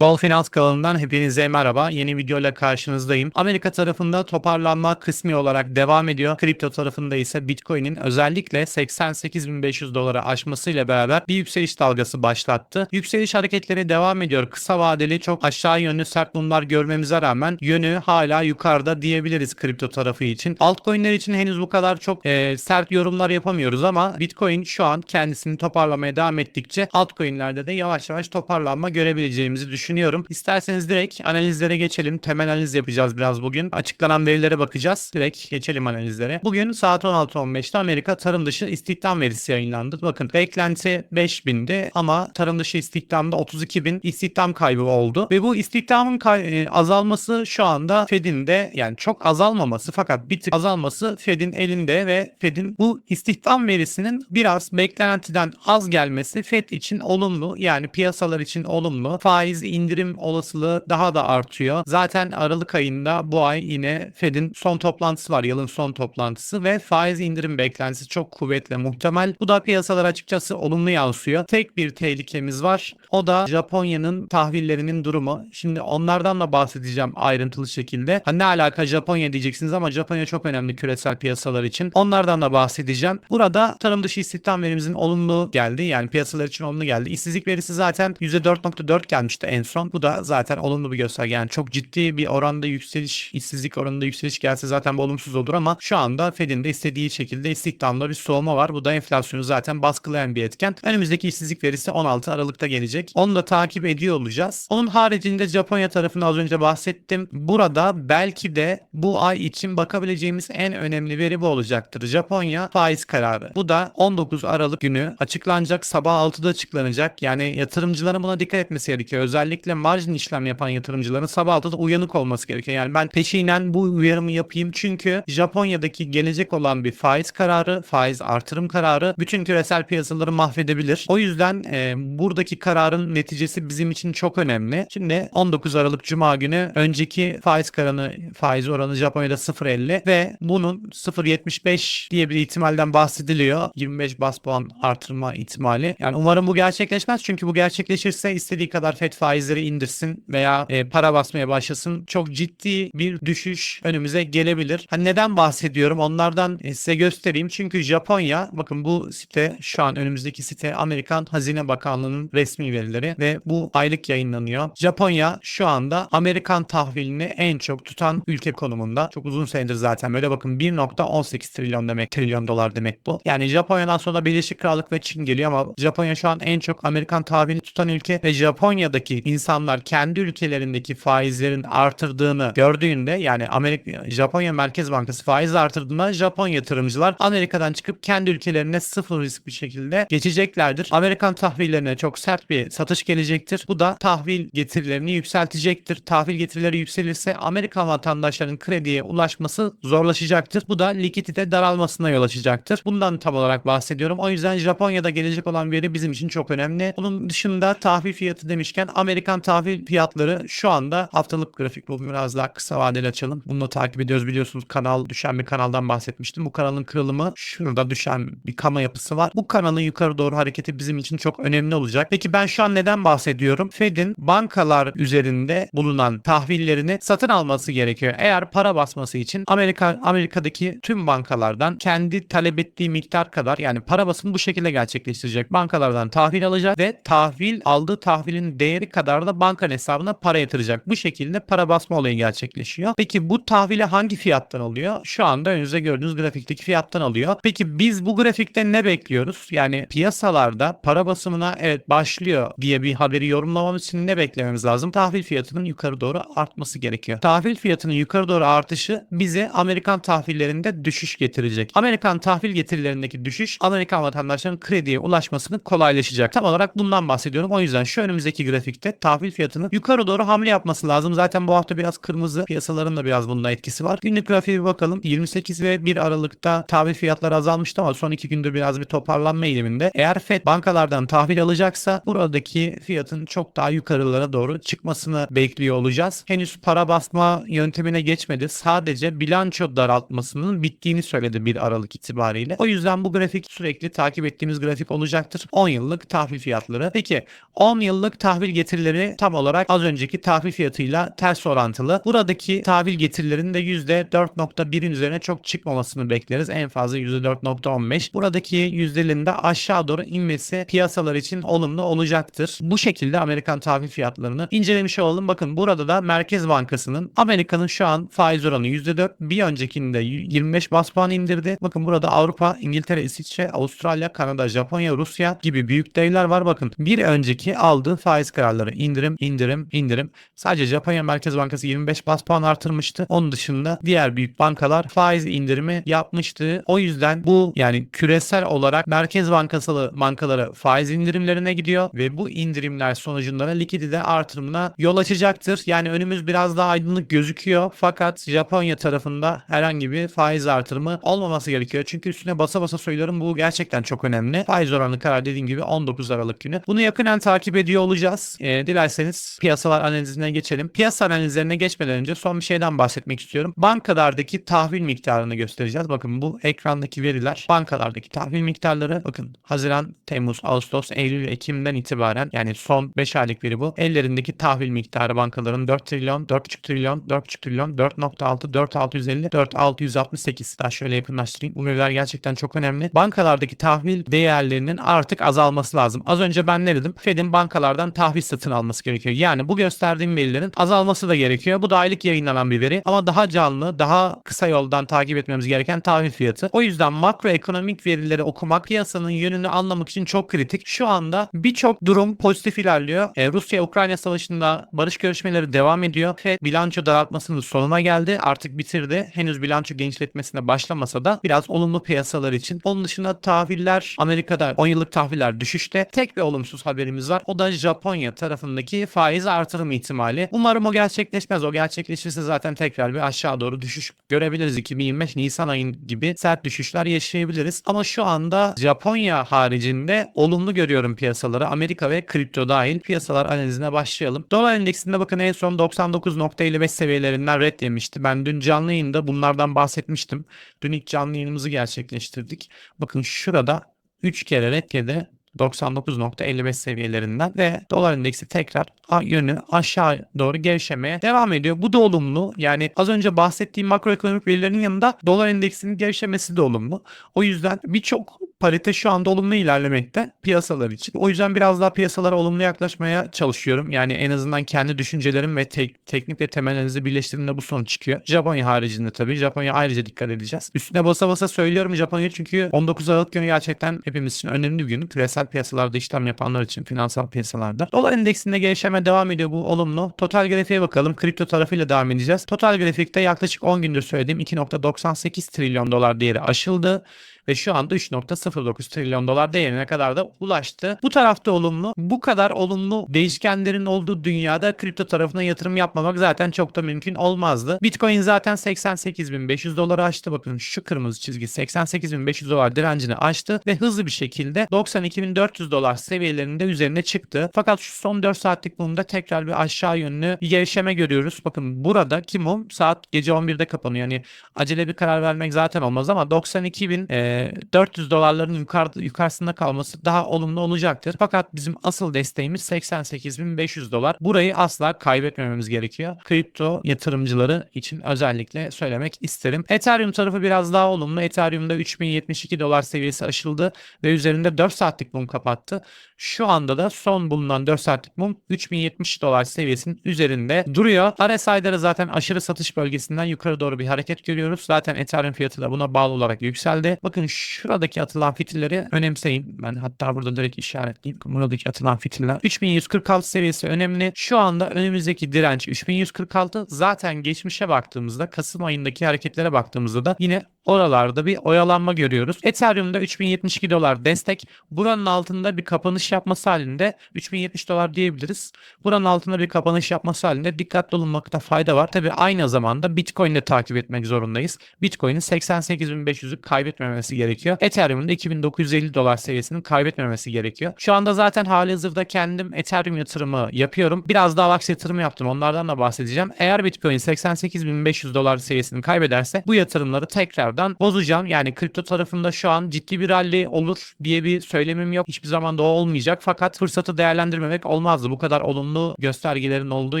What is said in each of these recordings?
Bol Finans kanalından hepinize merhaba. Yeni videoyla karşınızdayım. Amerika tarafında toparlanma kısmi olarak devam ediyor. Kripto tarafında ise Bitcoin'in özellikle 88.500 dolara aşmasıyla beraber bir yükseliş dalgası başlattı. Yükseliş hareketleri devam ediyor. Kısa vadeli çok aşağı yönlü sert mumlar görmemize rağmen yönü hala yukarıda diyebiliriz kripto tarafı için. Altcoin'ler için henüz bu kadar çok e, sert yorumlar yapamıyoruz ama Bitcoin şu an kendisini toparlamaya devam ettikçe altcoin'lerde de yavaş yavaş toparlanma görebileceğimizi düşünüyorum. İsterseniz direkt analizlere geçelim. Temel analiz yapacağız biraz bugün. Açıklanan verilere bakacağız. Direkt geçelim analizlere. Bugün saat 16.15'te Amerika tarım dışı istihdam verisi yayınlandı. Bakın beklenti 5000'di ama tarım dışı istihdamda 32.000 istihdam kaybı oldu. Ve bu istihdamın kay- e, azalması şu anda Fed'in de yani çok azalmaması fakat bir tık azalması Fed'in elinde ve Fed'in bu istihdam verisinin biraz beklentiden az gelmesi Fed için olumlu yani piyasalar için olumlu. Faiz indirim olasılığı daha da artıyor. Zaten Aralık ayında bu ay yine Fed'in son toplantısı var. Yılın son toplantısı ve faiz indirim beklentisi çok kuvvetli muhtemel. Bu da piyasalar açıkçası olumlu yansıyor. Tek bir tehlikemiz var. O da Japonya'nın tahvillerinin durumu. Şimdi onlardan da bahsedeceğim ayrıntılı şekilde. Ha, ne alaka Japonya diyeceksiniz ama Japonya çok önemli küresel piyasalar için. Onlardan da bahsedeceğim. Burada tarım dışı istihdam verimizin olumlu geldi. Yani piyasalar için olumlu geldi. İşsizlik verisi zaten %4.4 gelmişti en son. Bu da zaten olumlu bir gösterge. Yani çok ciddi bir oranda yükseliş, işsizlik oranında yükseliş gelse zaten bu olumsuz olur ama şu anda Fed'in de istediği şekilde istihdamda bir soğuma var. Bu da enflasyonu zaten baskılayan bir etken. Önümüzdeki işsizlik verisi 16 Aralık'ta gelecek. Onu da takip ediyor olacağız. Onun haricinde Japonya tarafını az önce bahsettim. Burada belki de bu ay için bakabileceğimiz en önemli veri bu olacaktır. Japonya faiz kararı. Bu da 19 Aralık günü açıklanacak. Sabah 6'da açıklanacak. Yani yatırımcıların buna dikkat etmesi gerekiyor. Özellikle marjin işlem yapan yatırımcıların sabah 6'da uyanık olması gerekiyor. Yani ben peşinen bu uyarımı yapayım çünkü Japonya'daki gelecek olan bir faiz kararı, faiz artırım kararı bütün küresel piyasaları mahvedebilir. O yüzden e, buradaki kararın neticesi bizim için çok önemli. Şimdi 19 Aralık Cuma günü önceki faiz kararı, faiz oranı Japonya'da 0.50 ve bunun 0.75 diye bir ihtimalden bahsediliyor. 25 bas puan artırma ihtimali. Yani umarım bu gerçekleşmez çünkü bu gerçekleşirse istediği kadar FED faizleri indirsin veya e, para basmaya başlasın. Çok ciddi bir düşüş önümüze gelebilir. Hani neden bahsediyorum? Onlardan e, size göstereyim. Çünkü Japonya bakın bu site şu an önümüzdeki site Amerikan Hazine Bakanlığı'nın resmi verileri ve bu aylık yayınlanıyor. Japonya şu anda Amerikan tahvilini en çok tutan ülke konumunda. Çok uzun senedir zaten böyle bakın 1.18 trilyon demek trilyon dolar demek bu. Yani Japonya'dan sonra Birleşik Krallık ve Çin geliyor ama Japonya şu an en çok Amerikan tahvilini tutan ülke ve Japonya'daki insanlar kendi ülkelerindeki faizlerin artırdığını gördüğünde yani Amerika Japonya Merkez Bankası faiz artırdığında Japon yatırımcılar Amerika'dan çıkıp kendi ülkelerine sıfır risk bir şekilde geçeceklerdir. Amerikan tahvillerine çok sert bir satış gelecektir. Bu da tahvil getirilerini yükseltecektir. Tahvil getirileri yükselirse Amerikan vatandaşlarının krediye ulaşması zorlaşacaktır. Bu da likidite daralmasına yol açacaktır. Bundan tam olarak bahsediyorum. O yüzden Japonya'da gelecek olan veri bizim için çok önemli. Bunun dışında tahvil fiyatı demişken Amerikan tahvil fiyatları şu anda haftalık grafik bu biraz daha kısa vadeli açalım. Bunu da takip ediyoruz biliyorsunuz kanal düşen bir kanaldan bahsetmiştim. Bu kanalın kırılımı şurada düşen bir kama yapısı var. Bu kanalın yukarı doğru hareketi bizim için çok önemli olacak. Peki ben şu an neden bahsediyorum? Fed'in bankalar üzerinde bulunan tahvillerini satın alması gerekiyor. Eğer para basması için Amerika Amerika'daki tüm bankalardan kendi talep ettiği miktar kadar yani para basımı bu şekilde gerçekleştirecek. Bankalardan tahvil alacak ve tahvil aldığı tahvilin değeri kadar da bankanın hesabına para yatıracak. Bu şekilde para basma olayı gerçekleşiyor. Peki bu tahvili hangi fiyattan alıyor? Şu anda önünüzde gördüğünüz grafikteki fiyattan alıyor. Peki biz bu grafikte ne bekliyoruz? Yani piyasalarda para basımına evet başlıyor diye bir haberi yorumlamamız için ne beklememiz lazım? Tahvil fiyatının yukarı doğru artması gerekiyor. Tahvil fiyatının yukarı doğru artışı bize Amerikan tahvillerinde düşüş getirecek. Amerikan tahvil getirilerindeki düşüş Amerikan vatandaşlarının krediye ulaşmasını kolaylaşacak. Tam olarak bundan bahsediyorum. O yüzden şu önümüzdeki grafikte tahvil fiyatının yukarı doğru hamle yapması lazım. Zaten bu hafta biraz kırmızı piyasaların da biraz bunda etkisi var. Günlük grafiğe bir bakalım. 28 ve 1 Aralık'ta tahvil fiyatları azalmıştı ama son iki gündür biraz bir toparlanma eğiliminde. Eğer FED bankalardan tahvil alacaksa buradaki fiyatın çok daha yukarılara doğru çıkmasını bekliyor olacağız. Henüz para basma yöntemine geçmedi. Sadece bilanço daraltmasının bittiğini söyledi 1 Aralık itibariyle. O yüzden bu grafik sürekli takip ettiğimiz grafik olacaktır. 10 yıllık tahvil fiyatları. Peki 10 yıllık tahvil getirileri getirileri tam olarak az önceki tahvil fiyatıyla ters orantılı. Buradaki tahvil getirilerinin de %4.1'in üzerine çok çıkmamasını bekleriz. En fazla %4.15. Buradaki yüzdelerin de aşağı doğru inmesi piyasalar için olumlu olacaktır. Bu şekilde Amerikan tahvil fiyatlarını incelemiş olalım. Bakın burada da Merkez Bankası'nın Amerika'nın şu an faiz oranı %4. Bir öncekinde 25 bas puan indirdi. Bakın burada Avrupa, İngiltere, İsviçre, Avustralya, Kanada, Japonya, Rusya gibi büyük devler var. Bakın bir önceki aldığı faiz kararları indirim, indirim, indirim. Sadece Japonya Merkez Bankası 25 bas puan artırmıştı. Onun dışında diğer büyük bankalar faiz indirimi yapmıştı. O yüzden bu yani küresel olarak Merkez Bankası bankalara faiz indirimlerine gidiyor ve bu indirimler sonucunda da likidite artırımına yol açacaktır. Yani önümüz biraz daha aydınlık gözüküyor. Fakat Japonya tarafında herhangi bir faiz artırımı olmaması gerekiyor. Çünkü üstüne basa basa söylüyorum bu gerçekten çok önemli. Faiz oranı karar dediğim gibi 19 Aralık günü. Bunu yakından takip ediyor olacağız. Ee, dilerseniz piyasalar analizine geçelim. Piyasa analizlerine geçmeden önce son bir şeyden bahsetmek istiyorum. Bankalardaki tahvil miktarını göstereceğiz. Bakın bu ekrandaki veriler bankalardaki tahvil miktarları. Bakın Haziran, Temmuz, Ağustos, Eylül, Ekim'den itibaren yani son 5 aylık veri bu. Ellerindeki tahvil miktarı bankaların 4 trilyon, 4,5 trilyon, 4,5 trilyon, 4.6, 4,650, 4,668. Daha şöyle yakınlaştırayım. Bu veriler gerçekten çok önemli. Bankalardaki tahvil değerlerinin artık azalması lazım. Az önce ben ne dedim? Fed'in bankalardan tahvil satın alması gerekiyor. Yani bu gösterdiğim verilerin azalması da gerekiyor. Bu da aylık yayınlanan bir veri ama daha canlı, daha kısa yoldan takip etmemiz gereken tahvil fiyatı. O yüzden makroekonomik verileri okumak piyasanın yönünü anlamak için çok kritik. Şu anda birçok durum pozitif ilerliyor. E, Rusya-Ukrayna savaşında barış görüşmeleri devam ediyor. Fed bilanço daraltmasının sonuna geldi. Artık bitirdi. Henüz bilanço genişletmesine başlamasa da biraz olumlu piyasalar için. Onun dışında tahviller Amerika'da 10 yıllık tahviller düşüşte. Tek bir olumsuz haberimiz var. O da Japonya tarafındaki faiz artırım ihtimali. Umarım o gerçekleşmez. O gerçekleşirse zaten tekrar bir aşağı doğru düşüş görebiliriz. 2025 Nisan ayın gibi sert düşüşler yaşayabiliriz. Ama şu anda Japonya haricinde olumlu görüyorum piyasaları. Amerika ve kripto dahil piyasalar analizine başlayalım. Dolar endeksinde bakın en son 99.55 seviyelerinden red yemişti. Ben dün canlı yayında bunlardan bahsetmiştim. Dün ilk canlı yayınımızı gerçekleştirdik. Bakın şurada 3 kere red yedi. 99.55 seviyelerinden ve dolar endeksi tekrar yönü aşağı doğru gevşemeye devam ediyor. Bu da olumlu. Yani az önce bahsettiğim makroekonomik verilerin yanında dolar endeksinin gevşemesi de olumlu. O yüzden birçok parite şu anda olumlu ilerlemekte piyasalar için. O yüzden biraz daha piyasalara olumlu yaklaşmaya çalışıyorum. Yani en azından kendi düşüncelerim ve tek, teknik ve temel analizi birleştirdiğimde bu sonuç çıkıyor. Japonya haricinde tabii. Japonya ayrıca dikkat edeceğiz. Üstüne basa basa söylüyorum Japonya çünkü 19 Aralık günü gerçekten hepimiz için önemli bir gün. Küresel piyasalarda işlem yapanlar için finansal piyasalarda. Dolar endeksinde gelişme devam ediyor bu olumlu. Total grafiğe bakalım. Kripto tarafıyla devam edeceğiz. Total grafikte yaklaşık 10 gündür söylediğim 2.98 trilyon dolar değeri aşıldı ve şu anda 3.09 trilyon dolar değerine kadar da ulaştı. Bu tarafta olumlu. Bu kadar olumlu değişkenlerin olduğu dünyada kripto tarafına yatırım yapmamak zaten çok da mümkün olmazdı. Bitcoin zaten 88.500 doları aştı. Bakın şu kırmızı çizgi 88.500 dolar direncini aştı ve hızlı bir şekilde 92.400 dolar seviyelerinde üzerine çıktı. Fakat şu son 4 saatlik mumda tekrar bir aşağı yönlü bir gevşeme görüyoruz. Bakın burada ki mum saat gece 11'de kapanıyor. Yani acele bir karar vermek zaten olmaz ama 92.000 e, 400 dolarların yukarıda, yukarısında kalması daha olumlu olacaktır. Fakat bizim asıl desteğimiz 88.500 dolar. Burayı asla kaybetmememiz gerekiyor. Kripto yatırımcıları için özellikle söylemek isterim. Ethereum tarafı biraz daha olumlu. Ethereum'da 3072 dolar seviyesi aşıldı ve üzerinde 4 saatlik mum kapattı. Şu anda da son bulunan 4 saatlik mum 3070 dolar seviyesinin üzerinde duruyor. RSI'de zaten aşırı satış bölgesinden yukarı doğru bir hareket görüyoruz. Zaten Ethereum fiyatı da buna bağlı olarak yükseldi. Bakın şuradaki atılan fitilleri önemseyin. Ben hatta burada direkt işaretleyeyim. Buradaki atılan fitiller. 3146 seviyesi önemli. Şu anda önümüzdeki direnç 3146. Zaten geçmişe baktığımızda Kasım ayındaki hareketlere baktığımızda da yine oralarda bir oyalanma görüyoruz. Ethereum'da 3072 dolar destek. Buranın altında bir kapanış yapması halinde 3070 dolar diyebiliriz. Buranın altında bir kapanış yapması halinde dikkatli olunmakta fayda var. Tabi aynı zamanda Bitcoin'de takip etmek zorundayız. Bitcoin'in 88.500'ü kaybetmemesi gerekiyor. Ethereum'un da 2950 dolar seviyesinin kaybetmemesi gerekiyor. Şu anda zaten hali hazırda kendim Ethereum yatırımı yapıyorum. Biraz daha Avax yatırımı yaptım. Onlardan da bahsedeceğim. Eğer Bitcoin 88.500 dolar seviyesini kaybederse bu yatırımları tekrardan tekrardan bozacağım. Yani kripto tarafında şu an ciddi bir rally olur diye bir söylemim yok. Hiçbir zaman da olmayacak. Fakat fırsatı değerlendirmemek olmazdı. Bu kadar olumlu göstergelerin olduğu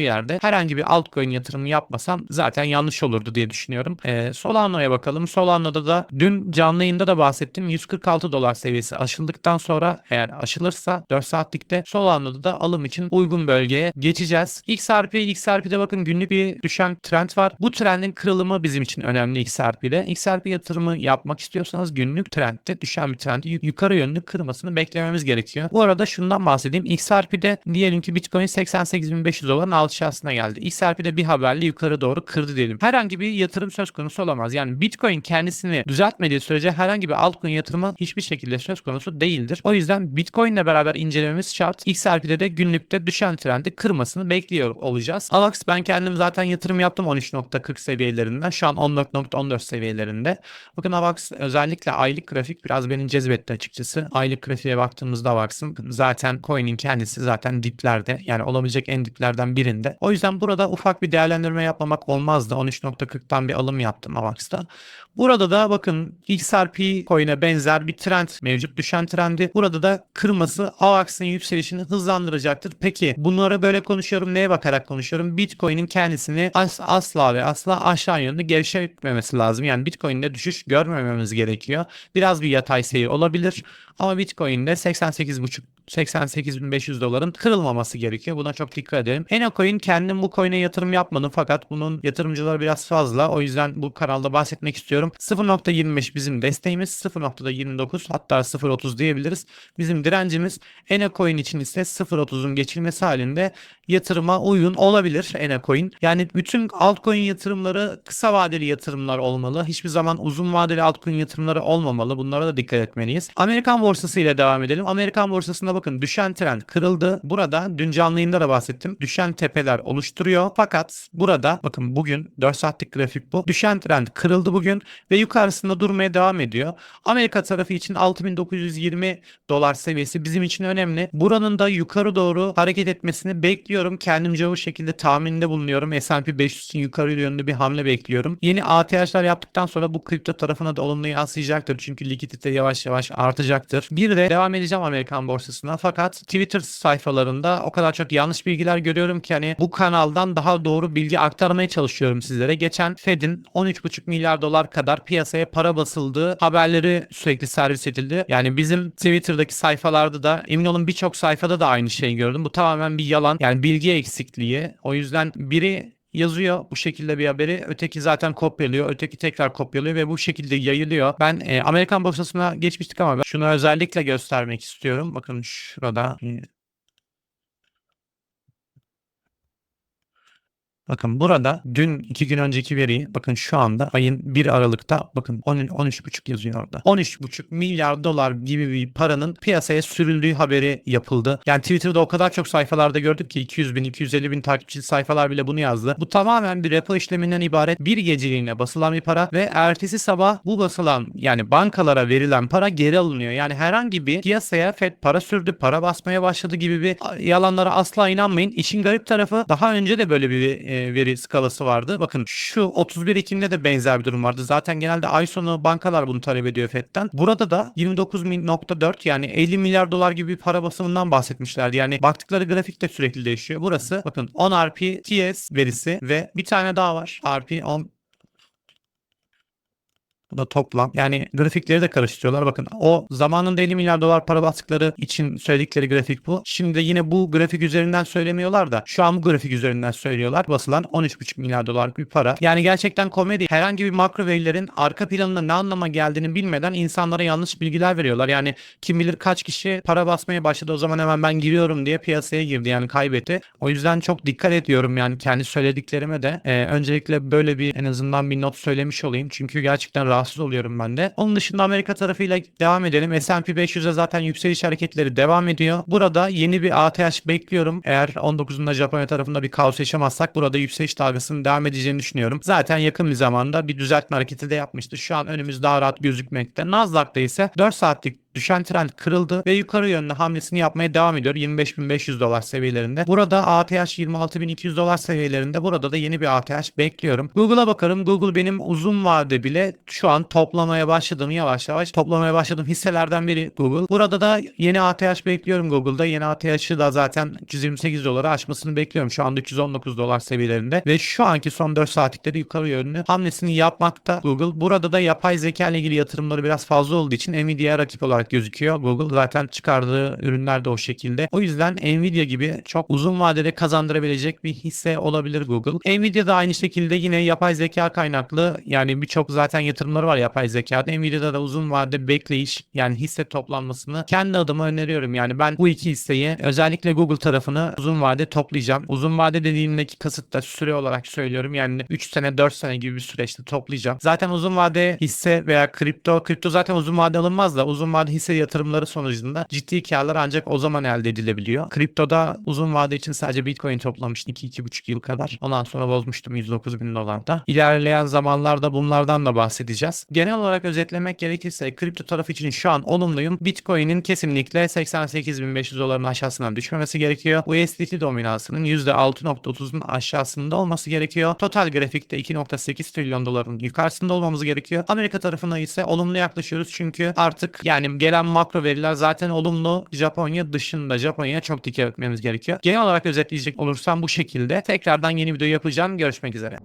yerde herhangi bir altcoin yatırımı yapmasam zaten yanlış olurdu diye düşünüyorum. Ee, Solano'ya bakalım. Solano'da da dün canlı yayında da bahsettim. 146 dolar seviyesi aşıldıktan sonra eğer aşılırsa 4 saatlikte Solano'da da alım için uygun bölgeye geçeceğiz. XRP, XRP'de bakın günlük bir düşen trend var. Bu trendin kırılımı bizim için önemli XRP'de. XRP yatırımı yapmak istiyorsanız günlük trendde düşen bir trendi yu- yukarı yönlü kırmasını beklememiz gerekiyor. Bu arada şundan bahsedeyim. XRP'de diyelim ki Bitcoin 88.500 doların alçısına geldi. XRP'de bir haberle yukarı doğru kırdı diyelim. Herhangi bir yatırım söz konusu olamaz. Yani Bitcoin kendisini düzeltmediği sürece herhangi bir altcoin yatırımı hiçbir şekilde söz konusu değildir. O yüzden Bitcoin ile beraber incelememiz şart. XRP'de de günlükte düşen trendi kırmasını bekliyor olacağız. Avax ben kendim zaten yatırım yaptım 13.40 seviyelerinden. Şu an 14.14 seviyelerinde. Bakın Avax özellikle aylık grafik biraz beni cezbetti açıkçası. Aylık grafiğe baktığımızda Avax'ın zaten coin'in kendisi zaten diplerde. Yani olabilecek en diplerden birinde. O yüzden burada ufak bir değerlendirme yapmamak olmazdı. 13.40'tan bir alım yaptım Avax'ta. Burada da bakın XRP coin'e benzer bir trend mevcut düşen trendi. Burada da kırması AVAX'ın yükselişini hızlandıracaktır. Peki bunlara böyle konuşuyorum neye bakarak konuşuyorum? Bitcoin'in kendisini as- asla ve asla aşağı yönlü gevşetmemesi lazım. Yani Bitcoin'de düşüş görmememiz gerekiyor. Biraz bir yatay seyir olabilir. Ama Bitcoin'de 88.5 88.500 doların kırılmaması gerekiyor. Buna çok dikkat edelim. Enocoin kendim bu coin'e yatırım yapmadım fakat bunun yatırımcıları biraz fazla. O yüzden bu kanalda bahsetmek istiyorum. 0.25 bizim desteğimiz. 0.29 hatta 0.30 diyebiliriz. Bizim direncimiz Enocoin için ise 0.30'un geçilmesi halinde yatırıma uygun olabilir Enocoin. Yani bütün altcoin yatırımları kısa vadeli yatırımlar olmalı. Hiçbir zaman uzun vadeli altcoin yatırımları olmamalı. Bunlara da dikkat etmeliyiz. Amerikan borsası ile devam edelim. Amerikan borsasında bakın düşen trend kırıldı. Burada dün canlı yayında da bahsettim. Düşen tepeler oluşturuyor. Fakat burada bakın bugün 4 saatlik grafik bu. Düşen trend kırıldı bugün ve yukarısında durmaya devam ediyor. Amerika tarafı için 6920 dolar seviyesi bizim için önemli. Buranın da yukarı doğru hareket etmesini bekliyorum. Kendimce o şekilde tahminde bulunuyorum. S&P 500'ün yukarı yönlü bir hamle bekliyorum. Yeni ATH'lar yaptıktan sonra bu kripto tarafına da olumlu yansıyacaktır. Çünkü likidite yavaş yavaş artacaktır. Bir de devam edeceğim Amerikan borsasına. Fakat Twitter sayfalarında o kadar çok yanlış bilgiler görüyorum ki hani bu kanaldan daha doğru bilgi aktarmaya çalışıyorum sizlere. Geçen Fed'in 13,5 milyar dolar kadar piyasaya para basıldığı haberleri sürekli servis edildi. Yani bizim Twitter'daki sayfalarda da emin olun birçok sayfada da aynı şeyi gördüm. Bu tamamen bir yalan. Yani bilgi eksikliği. O yüzden biri yazıyor bu şekilde bir haberi. Öteki zaten kopyalıyor. Öteki tekrar kopyalıyor ve bu şekilde yayılıyor. Ben e, Amerikan borsasına geçmiştik ama şunu özellikle göstermek istiyorum. Bakın şurada Bakın burada dün iki gün önceki veriyi bakın şu anda ayın 1 Aralık'ta bakın 10 13,5 yazıyor orada. 13,5 milyar dolar gibi bir paranın piyasaya sürüldüğü haberi yapıldı. Yani Twitter'da o kadar çok sayfalarda gördük ki 200 bin 250 bin takipçili sayfalar bile bunu yazdı. Bu tamamen bir repo işleminden ibaret bir geceliğine basılan bir para ve ertesi sabah bu basılan yani bankalara verilen para geri alınıyor. Yani herhangi bir piyasaya Fed para sürdü, para basmaya başladı gibi bir yalanlara asla inanmayın. İşin garip tarafı daha önce de böyle bir e, veri skalası vardı. Bakın şu 31 Ekim'de de benzer bir durum vardı. Zaten genelde ay sonu bankalar bunu talep ediyor Fed'den. Burada da 29.4 yani 50 milyar dolar gibi bir para basımından bahsetmişlerdi. Yani baktıkları grafik de sürekli değişiyor. Burası bakın 10 RPTS verisi ve bir tane daha var. RP 10 bu da toplam. Yani grafikleri de karıştırıyorlar. Bakın o zamanında 50 milyar dolar para bastıkları için söyledikleri grafik bu. Şimdi de yine bu grafik üzerinden söylemiyorlar da şu an bu grafik üzerinden söylüyorlar. Basılan 13,5 milyar dolarlık bir para. Yani gerçekten komedi. Herhangi bir makro verilerin arka planında ne anlama geldiğini bilmeden insanlara yanlış bilgiler veriyorlar. Yani kim bilir kaç kişi para basmaya başladı o zaman hemen ben giriyorum diye piyasaya girdi yani kaybetti. O yüzden çok dikkat ediyorum yani kendi söylediklerime de. Ee, öncelikle böyle bir en azından bir not söylemiş olayım. Çünkü gerçekten rahatsız oluyorum ben de. Onun dışında Amerika tarafıyla devam edelim. S&P 500'e zaten yükseliş hareketleri devam ediyor. Burada yeni bir ATH bekliyorum. Eğer 19'unda Japonya tarafında bir kaos yaşamazsak burada yükseliş dalgasının devam edeceğini düşünüyorum. Zaten yakın bir zamanda bir düzeltme hareketi de yapmıştı. Şu an önümüz daha rahat gözükmekte. Nasdaq'ta ise 4 saatlik düşen trend kırıldı ve yukarı yönlü hamlesini yapmaya devam ediyor 25.500 dolar seviyelerinde. Burada ATH 26.200 dolar seviyelerinde burada da yeni bir ATH bekliyorum. Google'a bakarım. Google benim uzun vade bile şu an toplamaya başladım yavaş yavaş toplamaya başladım hisselerden biri Google. Burada da yeni ATH bekliyorum Google'da. Yeni ATH'ı da zaten 328 dolara aşmasını bekliyorum. Şu anda 319 dolar seviyelerinde ve şu anki son 4 saatlikte de yukarı yönlü hamlesini yapmakta Google. Burada da yapay zeka ile ilgili yatırımları biraz fazla olduğu için Nvidia'ya rakip olarak gözüküyor. Google zaten çıkardığı ürünler de o şekilde. O yüzden Nvidia gibi çok uzun vadede kazandırabilecek bir hisse olabilir Google. Nvidia da aynı şekilde yine yapay zeka kaynaklı yani birçok zaten yatırımları var yapay zekada. Nvidia'da da uzun vadede bekleyiş yani hisse toplanmasını kendi adıma öneriyorum. Yani ben bu iki hisseyi özellikle Google tarafını uzun vade toplayacağım. Uzun vade dediğimdeki kasıt da süre olarak söylüyorum. Yani 3 sene 4 sene gibi bir süreçte toplayacağım. Zaten uzun vade hisse veya kripto, kripto zaten uzun vade alınmaz da uzun vade hisse yatırımları sonucunda ciddi karlar ancak o zaman elde edilebiliyor. Kriptoda uzun vade için sadece Bitcoin toplamıştım 2-2,5 yıl kadar. Ondan sonra bozmuştum 109 bin dolarda. İlerleyen zamanlarda bunlardan da bahsedeceğiz. Genel olarak özetlemek gerekirse kripto tarafı için şu an olumluyum. Bitcoin'in kesinlikle 88.500 doların aşağısından düşmemesi gerekiyor. USDT dominansının %6.30'un aşağısında olması gerekiyor. Total grafikte 2.8 trilyon doların yukarısında olmamız gerekiyor. Amerika tarafına ise olumlu yaklaşıyoruz çünkü artık yani gelen makro veriler zaten olumlu. Japonya dışında Japonya'ya çok dikkat etmemiz gerekiyor. Genel olarak özetleyecek olursam bu şekilde. Tekrardan yeni video yapacağım. Görüşmek üzere.